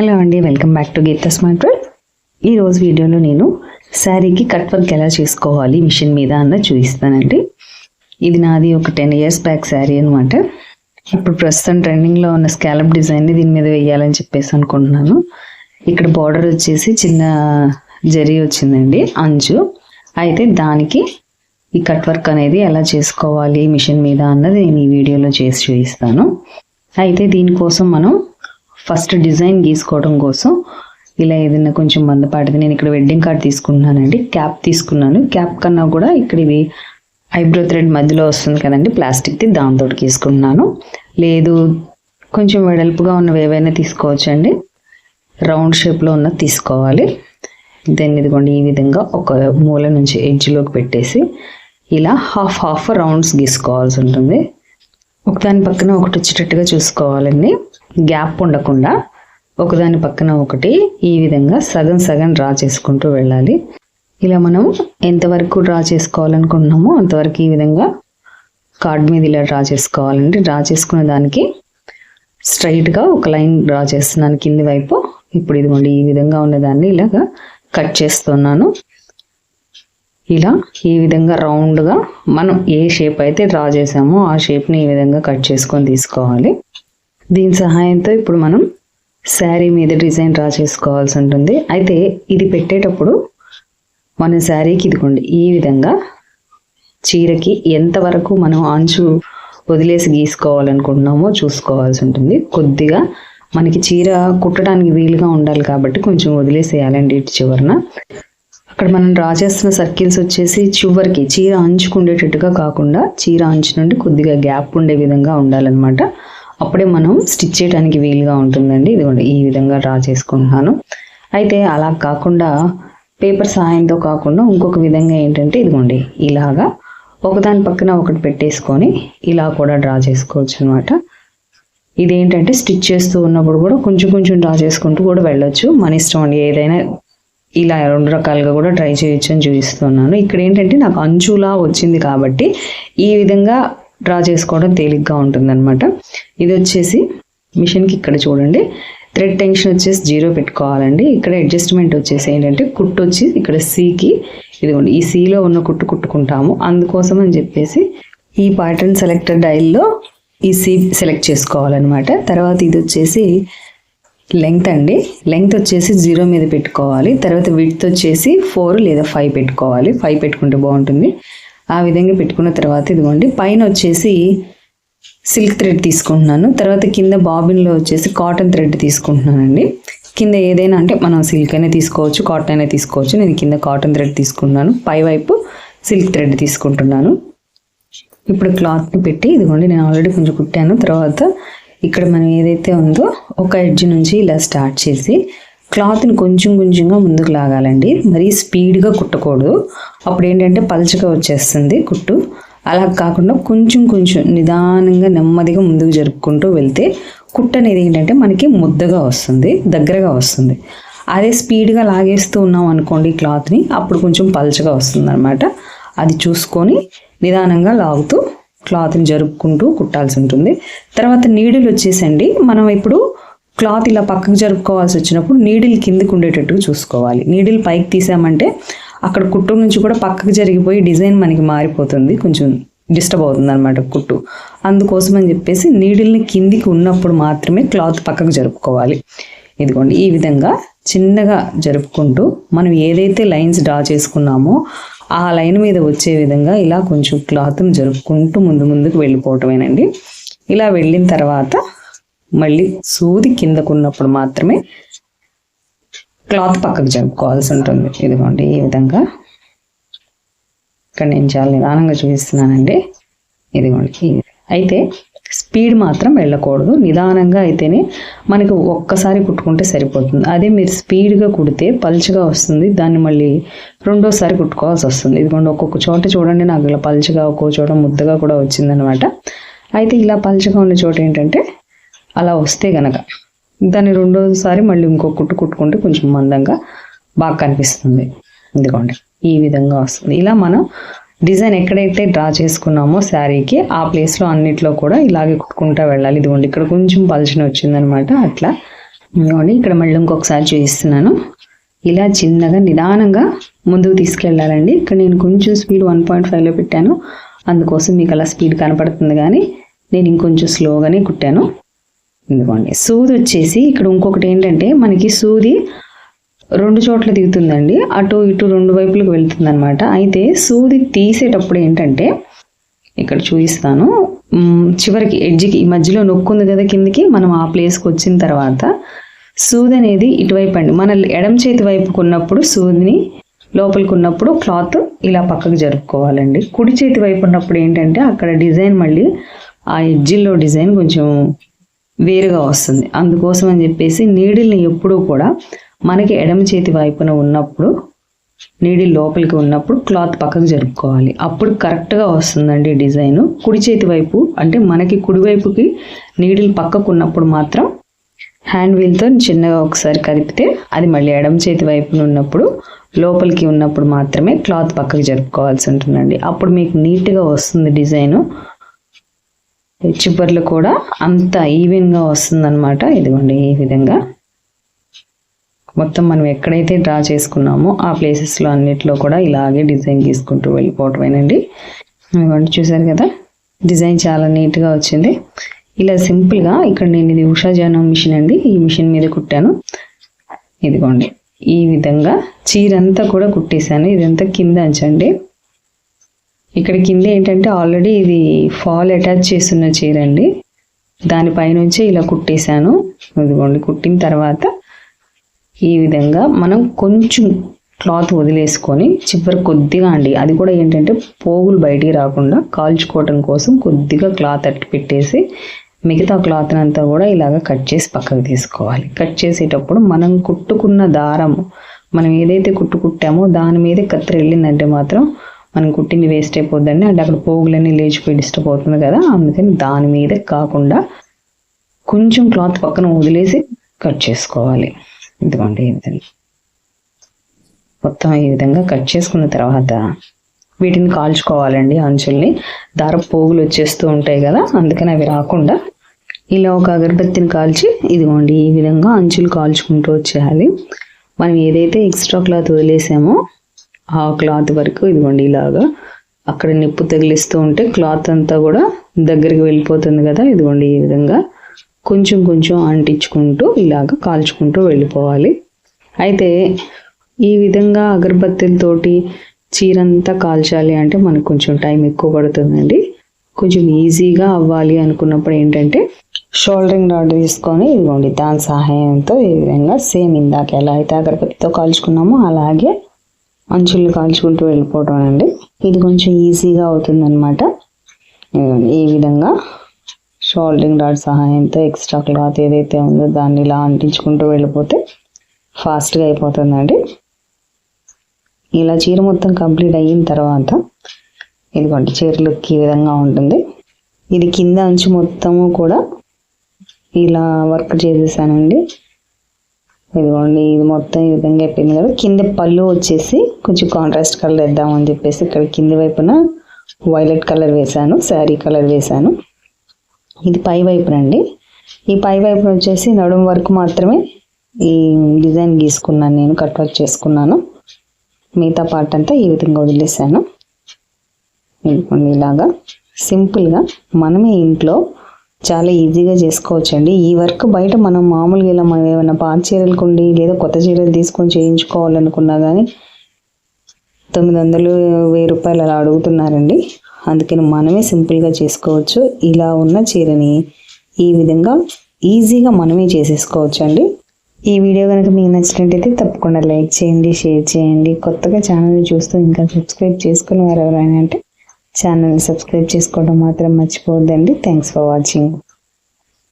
Hello అండి welcome back to Geetha smart world ఈరోజు వీడియోలో నేను శారీకి కట్ వర్క్ ఎలా చేసుకోవాలి మిషన్ మీద అన్న చూపిస్తానండి. ఇది నాది ఒక టెన్ ఇయర్స్ బ్యాక్ శారీ అనమాట ఇప్పుడు ప్రస్తుతం ట్రెండింగ్లో ఉన్న స్కాలప్ డిజైన్ని దీని మీద వేయాలని చెప్పేసి అనుకుంటున్నాను. ఇక్కడ బార్డర్ వచ్చేసి చిన్న జరీ వచ్చిందండి అంచు అయితే దానికి ఈ కట్ వర్క్ అనేది ఎలా చేసుకోవాలి మిషన్ మీద అన్నది నేను ఈ వీడియోలో చేసి చూపిస్తాను. అయితే దీనికోసం మనం ఫస్ట్ డిజైన్ గీసుకోవడం కోసం ఇలా ఏదైనా కొంచెం మందపాటిది. నేను ఇక్కడ వెడ్డింగ్ కార్డ్ తీసుకుంటున్నానండి. క్యాప్ తీసుకున్నాను. క్యాప్ కన్నా కూడా ఇక్కడ ఇది ఐబ్రో థ్రెడ్ మధ్యలో వస్తుంది కదండి. ప్లాస్టిక్ది దాంతో తీసుకున్నాను లేదు కొంచెం వెడల్పుగా ఉన్నవి ఏవైనా తీసుకోవచ్చండి. రౌండ్ షేప్లో ఉన్నది తీసుకోవాలి. దెన్ ఇదిగోండి ఈ విధంగా ఒక మూల నుంచి ఎడ్జ్లోకి పెట్టేసి ఇలా హాఫ్ హాఫ్ రౌండ్స్ గీసుకోవాల్సి ఉంటుంది. ఒకదాని పక్కన ఒకటి వచ్చేటట్టుగా చూసుకోవాలండి. గ్యాప్ ఉండకుండా ఒకదాని పక్కన ఒకటి ఈ విధంగా సగం సగం డ్రా చేసుకుంటూ వెళ్ళాలి. ఇలా మనం ఎంతవరకు డ్రా చేసుకోవాలనుకుంటున్నామో అంతవరకు ఈ విధంగా కార్డ్ మీద ఇలా డ్రా చేసుకోవాలండి. డ్రా చేసుకున్న దానికి స్ట్రైట్గా ఒక లైన్ డ్రా చేస్తున్నాను కింది వైపు. ఇప్పుడు ఇదిగోండి ఈ విధంగా ఉన్నదాన్ని ఇలాగా కట్ చేస్తున్నాను. ఇలా ఈ విధంగా రౌండ్గా మనం ఏ షేప్ అయితే డ్రా చేసామో ఆ షేప్ని ఈ విధంగా కట్ చేసుకొని తీసుకోవాలి. దీని సహాయంతో ఇప్పుడు మనం శారీ మీద డిజైన్ డ్రా చేసుకోవాల్సి ఉంటుంది. అయితే ఇది పెట్టేటప్పుడు మన శారీకి ఇదిగోండి ఈ విధంగా చీరకి ఎంతవరకు మనం అంచు వదిలేసి గీసుకోవాలనుకుంటున్నామో చూసుకోవాల్సి ఉంటుంది. కొద్దిగా మనకి చీర కుట్టడానికి వీలుగా ఉండాలి కాబట్టి కొంచెం వదిలేసేయాలండి ఇటు చివరన. అక్కడ మనం డ్రా చేస్తున్న సర్కిల్స్ వచ్చేసి చివరికి చీర అంచుకుండేటట్టుగా కాకుండా చీర అంచు నుండి కొద్దిగా గ్యాప్ ఉండే విధంగా ఉండాలన్నమాట. అప్పుడే మనం స్టిచ్ చేయడానికి వీలుగా ఉంటుందండి. ఇదిగోండి ఈ విధంగా డ్రా చేసుకుంటున్నాను. అయితే అలా కాకుండా పేపర్ సహాయంతో కాకుండా ఇంకొక విధంగా ఏంటంటే ఇదిగోండి ఇలాగా ఒకదాని పక్కన ఒకటి పెట్టేసుకొని ఇలా కూడా డ్రా చేసుకోవచ్చు అనమాట ఇదేంటంటే స్టిచ్ చేస్తూ ఉన్నప్పుడు కూడా కొంచెం కొంచెం డ్రా చేసుకుంటూ కూడా వెళ్ళొచ్చు. మన ఇష్టం అండి ఏదైనా ఇలా రెండు రకాలుగా కూడా ట్రై చేయొచ్చు అని చూపిస్తున్నాను. ఇక్కడ ఏంటంటే నాకు అంచులా వచ్చింది కాబట్టి ఈ విధంగా డ్రా చేసుకోవడం తేలిగ్గా ఉంటుందన్నమాట. ఇది వచ్చేసి మిషన్కి ఇక్కడ చూడండి. థ్రెడ్ టెన్షన్ వచ్చేసి జీరో పెట్టుకోవాలండి. ఇక్కడ అడ్జస్ట్మెంట్ వచ్చేసి ఏంటంటే కుట్టు వచ్చి ఇక్కడ సీకి ఇదిగోండి ఈ సీలో ఉన్న కుట్టు కుట్టుకుంటాము. అందుకోసం అని చెప్పేసి ఈ ప్యాటర్న్ సెలెక్టర్ డైల్లో ఈ సీ సెలెక్ట్ చేసుకోవాలన్నమాట. తర్వాత ఇది వచ్చేసి లెంగ్త్ అండి. లెంగ్త్ వచ్చేసి జీరో మీద పెట్టుకోవాలి. తర్వాత విడ్త్ వచ్చేసి ఫోర్ లేదా ఫైవ్ పెట్టుకోవాలి. ఫైవ్ పెట్టుకుంటే బాగుంటుంది. ఆ విధంగా పెట్టుకున్న తర్వాత ఇదిగోండి పైన వచ్చేసి సిల్క్ థ్రెడ్ తీసుకుంటున్నాను. తర్వాత కింద బాబిన్లో వచ్చేసి కాటన్ థ్రెడ్ తీసుకుంటున్నానండి. కింద ఏదైనా అంటే మనం సిల్క్ అయినా తీసుకోవచ్చు కాటన్ అయినా తీసుకోవచ్చు. నేను కింద కాటన్ థ్రెడ్ తీసుకుంటున్నాను. పై వైపు సిల్క్ థ్రెడ్ తీసుకుంటున్నాను. ఇప్పుడు క్లాత్ని పెట్టి ఇదిగోండి నేను ఆల్రెడీ కొంచెం కుట్టాను. తర్వాత ఇక్కడ మనం ఏదైతే ఉందో ఒక ఎడ్జ్ నుంచి ఇలా స్టార్ట్ చేసి క్లాత్ని కొంచెం కొంచెంగా ముందుకు లాగాలండి. మరీ స్పీడ్గా కుట్టకూడదు. అప్పుడు ఏంటంటే పల్చగా వచ్చేస్తుంది కుట్టు. అలా కాకుండా కొంచెం కొంచెం నిదానంగా నెమ్మదిగా ముందుకు జరుపుకుంటూ వెళ్తే కుట్టు అనేది ఏంటంటే మనకి ముద్దగా వస్తుంది దగ్గరగా వస్తుంది. అదే స్పీడ్గా లాగేస్తూ ఉన్నాం అనుకోండి క్లాత్ని అప్పుడు కొంచెం పల్చగా వస్తుంది అనమాట అది చూసుకొని నిదానంగా లాగుతూ క్లాత్ని జరుపుకుంటూ కుట్టాల్సి ఉంటుంది. తర్వాత నీడిల్ వచ్చేసండి. మనం ఇప్పుడు క్లాత్ ఇలా పక్కకు జరుపుకోవాల్సి వచ్చినప్పుడు నీడిల్ కిందకు ఉండేటట్టుగా చూసుకోవాలి. నీడిల్ పైకి తీసామంటే అక్కడ కుట్టు నుంచి కూడా పక్కకు జరిగిపోయి డిజైన్ మనకి మారిపోతుంది. కొంచెం డిస్టర్బ్ అవుతుంది అనమాట కుట్టు. అందుకోసం అని చెప్పేసి నీడిల్ని కిందికి ఉన్నప్పుడు మాత్రమే క్లాత్ పక్కకు జరుపుకోవాలి. ఇదిగోండి ఈ విధంగా చిన్నగా జరుపుకుంటూ మనం ఏదైతే లైన్స్ డ్రా చేసుకున్నామో ఆ లైన్ మీద వచ్చే విధంగా ఇలా కొంచెం క్లాత్ని జరుపుకుంటూ ముందు ముందుకు వెళ్ళిపోవటమేనండి. ఇలా వెళ్ళిన తర్వాత మళ్ళీ సూది కిందకున్నప్పుడు మాత్రమే క్లాత్ పక్కకు జరుపుకోవాల్సి ఉంటుంది. ఇదిగోండి ఈ విధంగా. ఇక్కడ నేను చాలా నిదానంగా చూపిస్తున్నానండి. ఇదిగోండి అయితే స్పీడ్ మాత్రం వెళ్ళకూడదు. నిదానంగా అయితేనే మనకు ఒక్కసారి కుట్టుకుంటే సరిపోతుంది. అదే మీరు స్పీడ్గా కుడితే పలుచగా వస్తుంది. దాన్ని మళ్ళీ రెండోసారి కుట్టుకోవాల్సి వస్తుంది. ఇదిగోండి ఒక్కొక్క చోట చూడండి నాకు ఇలా పలుచగా ఒక్కొక్క చోట ముద్దగా కూడా వచ్చిందనమాట. అయితే ఇలా పల్చగా ఉన్న చోట ఏంటంటే అలా వస్తే గనక దాన్ని రెండోసారి మళ్ళీ ఇంకో కుట్టు కుట్టుకుంటే కొంచెం మందంగా బాగా కనిపిస్తుంది. ఇదిగోండి ఈ విధంగా వస్తుంది. ఇలా మనం డిజైన్ ఎక్కడైతే డ్రా చేసుకున్నామో శారీకి ఆ ప్లేస్లో అన్నిట్లో కూడా ఇలాగే కుట్టుకుంటా వెళ్ళాలి. ఇదిగోండి ఇక్కడ కొంచెం పల్చన వచ్చిందనమాట. అట్లా. ఇదిగోండి ఇక్కడ మళ్ళీ ఇంకొకసారి చూపిస్తున్నాను. ఇలా చిన్నగా నిదానంగా ముందుకు తీసుకెళ్ళాలండి. ఇక్కడ నేను కొంచెం స్పీడ్ వన్ పాయింట్ ఫైవ్లో పెట్టాను. అందుకోసం మీకు అలా స్పీడ్ కనపడుతుంది కానీ నేను ఇంకొంచెం స్లోగానే కుట్టాను. ఇదిగోండి సూది వచ్చేసి ఇక్కడ ఇంకొకటి ఏంటంటే మనకి సూది రెండు చోట్ల దిగుతుందండి. అటు ఇటు రెండు వైపులకు వెళ్తుంది అనమాట అయితే సూది తీసేటప్పుడు ఏంటంటే ఇక్కడ చూపిస్తాను. చివరికి ఎడ్జ్కి ఈ మధ్యలో నొక్కుంది కదా కిందికి మనం ఆ ప్లేస్కి వచ్చిన తర్వాత సూది అనేది ఇటువైపు అండి. మన ఎడమ చేతి వైపుకు ఉన్నప్పుడు సూదిని లోపలికి ఉన్నప్పుడు క్లాత్ ఇలా పక్కకు జరుపుకోవాలండి. కుడి చేతి వైపు ఉన్నప్పుడు ఏంటంటే అక్కడ డిజైన్ మళ్ళీ ఆ ఎడ్జిల్లో డిజైన్ కొంచెం వేరుగా వస్తుంది. అందుకోసం అని చెప్పేసి నీడిల్ని ఎప్పుడూ కూడా మనకి ఎడమ చేతి వైపున ఉన్నప్పుడు నీడిల్ లోపలికి ఉన్నప్పుడు క్లాత్ పక్కకు జరుపుకోవాలి. అప్పుడు కరెక్ట్గా వస్తుందండి డిజైన్. కుడి చేతి వైపు అంటే మనకి కుడివైపుకి నీడిల్ పక్కకు ఉన్నప్పుడు మాత్రం హ్యాండ్ వీల్తో చిన్నగా ఒకసారి కదిపితే అది మళ్ళీ ఎడమ చేతి వైపున ఉన్నప్పుడు లోపలికి ఉన్నప్పుడు మాత్రమే క్లాత్ పక్కకు జరుపుకోవాల్సి ఉంటుందండి. అప్పుడు మీకు నీట్గా వస్తుంది డిజైను. చిప్పర్లు కూడా అంత ఈవెన్గా వస్తుందన్నమాట. ఇదిగోండి ఈ విధంగా. మొత్తం మనం ఎక్కడైతే డ్రా చేసుకున్నామో ఆ ప్లేసెస్లో అన్నిట్లో కూడా ఇలాగే డిజైన్ గీసుకుంటూ వెళ్ళిపోవటమేనండి. ఇదిగోండి చూసారు కదా? డిజైన్ చాలా నీట్గా వచ్చింది. ఇలా సింపుల్గా ఇక్కడ నేను ఇది ఉషాజానం మిషన్ అండి. ఈ మిషన్ మీద కుట్టాను. ఇదిగోండి. ఈ విధంగా చీరంతా కూడా కుట్టేశాను. ఇదంతా కింద అంచండి. ఇక్కడ కింద ఏంటంటే ఆల్రెడీ ఇది ఫాల్ అటాచ్ చేస్తున్న చీర అండి. దానిపైనుంచి ఇలా కుట్టేశాను. ఇదిగోండి కుట్టిన తర్వాత ఈ విధంగా మనం కొంచెం క్లాత్ వదిలేసుకొని చివరి కొద్దిగా అండి అది కూడా ఏంటంటే పోగులు బయటికి రాకుండా కాల్చుకోవటం కోసం కొద్దిగా క్లాత్ అట్టి పెట్టేసి మిగతా క్లాత్ అంతా కూడా ఇలాగ కట్ చేసి పక్కకు తీసుకోవాలి. కట్ చేసేటప్పుడు మనం కుట్టుకున్న దారం మనం ఏదైతే కుట్టు కుట్టామో దాని మీదే కత్తిరి వెళ్ళిందంటే మాత్రం మనం కుట్టింది వేస్ట్ అయిపోద్దండి. అంటే అక్కడ పోగులన్నీ లేచిపోయి డిస్టర్బ్ అవుతుంది కదా అందుకని దాని మీద కాకుండా కొంచెం క్లాత్ పక్కన వదిలేసి కట్ చేసుకోవాలి. ఎందుకంటే ఈ మొత్తం ఈ విధంగా కట్ చేసుకున్న తర్వాత వీటిని కాల్చుకోవాలండి అంచుల్ని. దార పోగులు వచ్చేస్తూ ఉంటాయి కదా అందుకని అవి రాకుండా ఇలా ఒక అగరబత్తిని కాల్చి ఇదిగోండి ఈ విధంగా అంచులు కాల్చుకుంటూ వచ్చేయాలి. మనం ఏదైతే ఎక్స్ట్రా క్లాత్ వదిలేసామో ఆ క్లాత్ వరకు ఇదిగోండి ఇలాగా. అక్కడ నిప్పు తగిలిస్తూ ఉంటే క్లాత్ అంతా కూడా దగ్గరికి వెళ్ళిపోతుంది కదా ఇదిగోండి ఈ విధంగా. కొంచెం కొంచెం అంటించుకుంటూ ఇలాగ కాల్చుకుంటూ వెళ్ళిపోవాలి. అయితే ఈ విధంగా అగరబత్తులతోటి చీరంతా కాల్చాలి అంటే మనకు కొంచెం టైం ఎక్కువ పడుతుందండి. కొంచెం ఈజీగా అవ్వాలి అనుకున్నప్పుడు ఏంటంటే షోల్డరింగ్ రాడ్ తీసుకొని ఇదిగోండి దాని సహాయంతో ఈ విధంగా సేమ్ ఇందాక ఎలా అయితే అగరబత్తితో కాల్చుకున్నామో అలాగే అంచులు కాల్చుకుంటూ వెళ్ళిపోవడం అండి ఇది కొంచెం ఈజీగా అవుతుంది అనమాట ఈ విధంగా షోల్డింగ్ డాట్ సహాయంతో ఎక్స్ట్రా క్లాత్ ఏదైతే ఉందో దాన్ని ఇలా అంటించుకుంటూ వెళ్ళిపోతే ఫాస్ట్గా అయిపోతుందండి. ఇలా చీర మొత్తం కంప్లీట్ అయిన తర్వాత ఇదిగోండి చీర లుక్ ఈ విధంగా ఉంటుంది. ఇది కింద అంచు మొత్తము కూడా ఇలా వర్క్ చేసేసానండి. ఇదిగోండి ఇది మొత్తం ఈ విధంగా అయిపోయింది కదా. కింద పళ్ళు వచ్చేసి కొంచెం కాంట్రాస్ట్ కలర్ వేద్దామని చెప్పేసి ఇక్కడ కింది వైపున వైలెట్ కలర్ వేశాను శారీ కలర్ వేశాను. ఇది పై వైపునండి ఈ పై వైపున వచ్చేసి నడుము వరకు మాత్రమే ఈ డిజైన్ గీసుకున్నాను నేను కట్ వర్క్ చేసుకున్నాను. మిగతా పార్ట్ అంతా ఈ విధంగా వదిలేసాను ఇదిగోండి ఇలాగా సింపుల్గా మనమే ఇంట్లో చాలా ఈజీగా చేసుకోవచ్చండి. ఈ వర్క్ బయట మనం మామూలుగా ఇలా మనం ఏమైనా పాత చీరలు కొండి లేదా కొత్త చీరలు తీసుకొని చేయించుకోవాలనుకున్నా కానీ తొమ్మిది వందలు వెయ్యి రూపాయలు అలా అడుగుతున్నారండి. అందుకని మనమే సింపుల్గా చేసుకోవచ్చు. ఇలా ఉన్న చీరని ఈ విధంగా ఈజీగా మనమే చేసేసుకోవచ్చు అండి ఈ వీడియో కనుక మీకు నచ్చినట్టయితే తప్పకుండా లైక్ చేయండి షేర్ చేయండి. కొత్తగా ఛానల్ చూస్తూ ఇంకా సబ్స్క్రైబ్ చేసుకుని వారు ఎవరైనా అంటే ఛానల్ సబ్స్క్రైబ్ చేసుకోవడం మాత్రం మర్చిపోవద్దండి. Thanks for watching